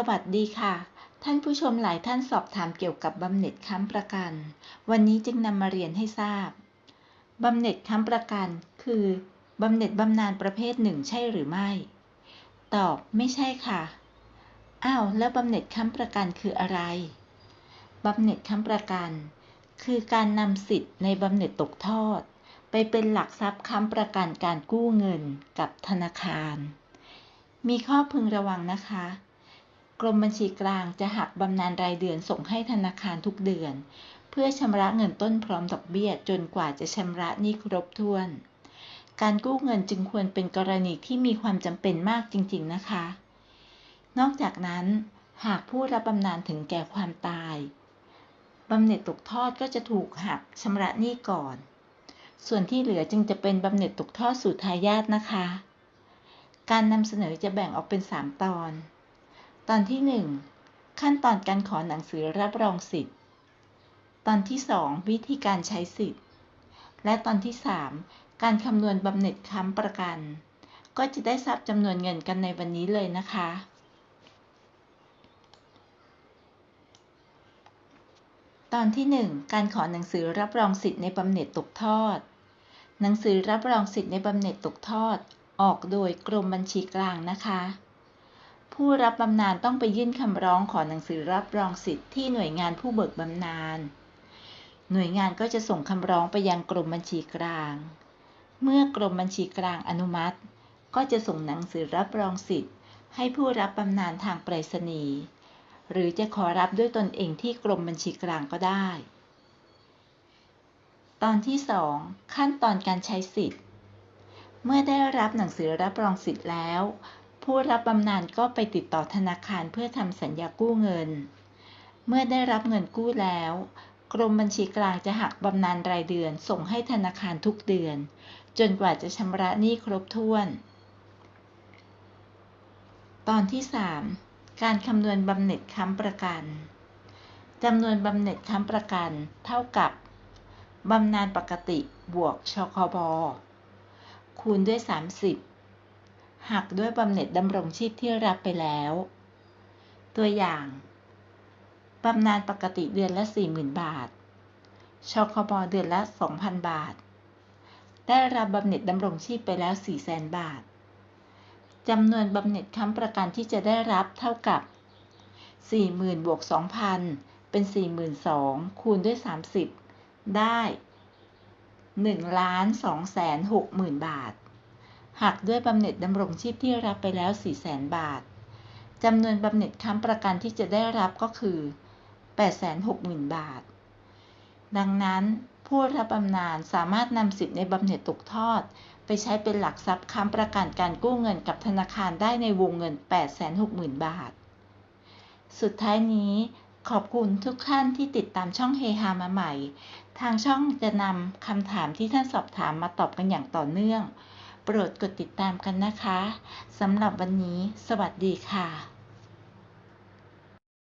สวัสดีค่ะ ท่านผู้ชมหลายท่านสอบถามเกี่ยวกับบำเหน็จค้ำประกัน วันนี้จึงนำมาเรียนให้ทราบบำเหน็จค้ำประกัน คือบำเหน็จบำนาญประเภทหนึ่งใช่หรือไม่ ตอบไม่ใช่ค่ะ อ้าวแล้วบำเหน็จค้ำประกันคืออะไรบำเหน็จค้ำประกัน คือการนำสิทธิ์ในบำเหน็จตกทอด ไปเป็นหลักทรัพย์ค้ำประกันการกู้เงินกับธนาคาร มีข้อพึงระวังนะคะ กรมบัญชีกลางจะหักบำนาญรายเดือนส่งให้ธนาคารทุกเดือน เพื่อชำระเงินต้นพร้อมดอกเบี้ยจนกว่าจะชำระหนี้ครบถ้วน การกู้เงินจึงควรเป็นกรณีที่มีความจำเป็นมากจริง ๆ นะคะ นอกจากนั้น หากผู้รับบำนาญถึงแก่ความตายบำเหน็จตกทอดก็จะถูกหักชำระหนี้ก่อน ส่วนที่เหลือจึงจะเป็นบำเหน็จตกทอดสู่ทายาทนะคะ การนำเสนอจะแบ่งออกเป็น 3 ตอน ตอนที่ 1 ขั้นตอนการขอหนังสือรับรองสิทธิ์ ตอนที่ 2 วิธีการใช้สิทธิ์ และตอนที่ 3 การคำนวณบำเหน็จค้ำประกัน ก็จะได้ทราบจำนวนเงินกันในวันนี้เลยนะคะ ตอนที่ 1 การขอหนังสือรับรองสิทธิ์ในบำเหน็จตกทอด หนังสือรับรองสิทธิ์ในบำเหน็จตกทอด ออกโดยกรมบัญชีกลางนะคะ ผู้รับบำนาญต้องไปยื่นคำร้องขอหนังสือรับรองสิทธิ์ที่หน่วยงานผู้เบิกบำนาญ หน่วยงานก็จะส่งคำร้องไปยังกรมบัญชีกลาง เมื่อกรมบัญชีกลางอนุมัติ ก็จะส่งหนังสือรับรองสิทธิ์ ให้ผู้รับบำนาญทางไปรษณีย์ หรือจะขอรับด้วยตนเองที่กรมบัญชีกลางก็ได้ ตอนที่ 2 ขั้นตอนการใช้สิทธิ์ เมื่อได้รับหนังสือรับรองสิทธิ์แล้ว ผู้รับบำนาญก็ไปติดต่อธนาคารเพื่อทำสัญญากู้เงิน เมื่อได้รับเงินกู้แล้ว กรมบัญชีกลางจะหักบำนาญรายเดือนส่งให้ธนาคารทุกเดือน จนกว่าจะชำระหนี้ครบถ้วน ตอนที่ 3 การคำนวณบำเหน็จค้ำประกันจำนวนบำเหน็จค้ำประกันเท่ากับบำนาญปกติบวกชคบคูณด้วย 30 หักด้วยบำเหน็จดำรงชีพที่รับไปแล้ว ตัวอย่าง บำนาญปกติเดือนละ 40,000 บาท ชคบเดือนละ 2,000 บาท ได้รับบำเหน็จดำรงชีพไปแล้ว 400,000 บาท จำนวนบำเหน็จค้ำประกันที่จะได้รับเท่ากับ 40,000บวก2,000 เป็น 42,000 คูณด้วย 30 ได้1 2 6 0 0 0 0 บาท หักด้วยบำเหน็จดำรงชีพที่รับไปแล้ว 400,000 บาท จำนวนบำเหน็จค้ำประกันที่จะได้รับก็คือ 860,000 บาท ดังนั้นผู้รับบำนาญสามารถนำสิทธิ์ในบำเหน็จตกทอด ไปใช้เป็นหลักทรัพย์ค้ำประกันการกู้เงินกับธนาคารได้ในวงเงิน 860,000 บาท สุดท้ายนี้ขอบคุณทุกท่านที่ติดตามช่องเฮฮามาใหม่ ทางช่องจะนำคำถามที่ท่านสอบถามมาตอบกันอย่างต่อเนื่อง โปรดกดติดตามกันนะคะสำหรับวันนี้ สวัสดีค่ะ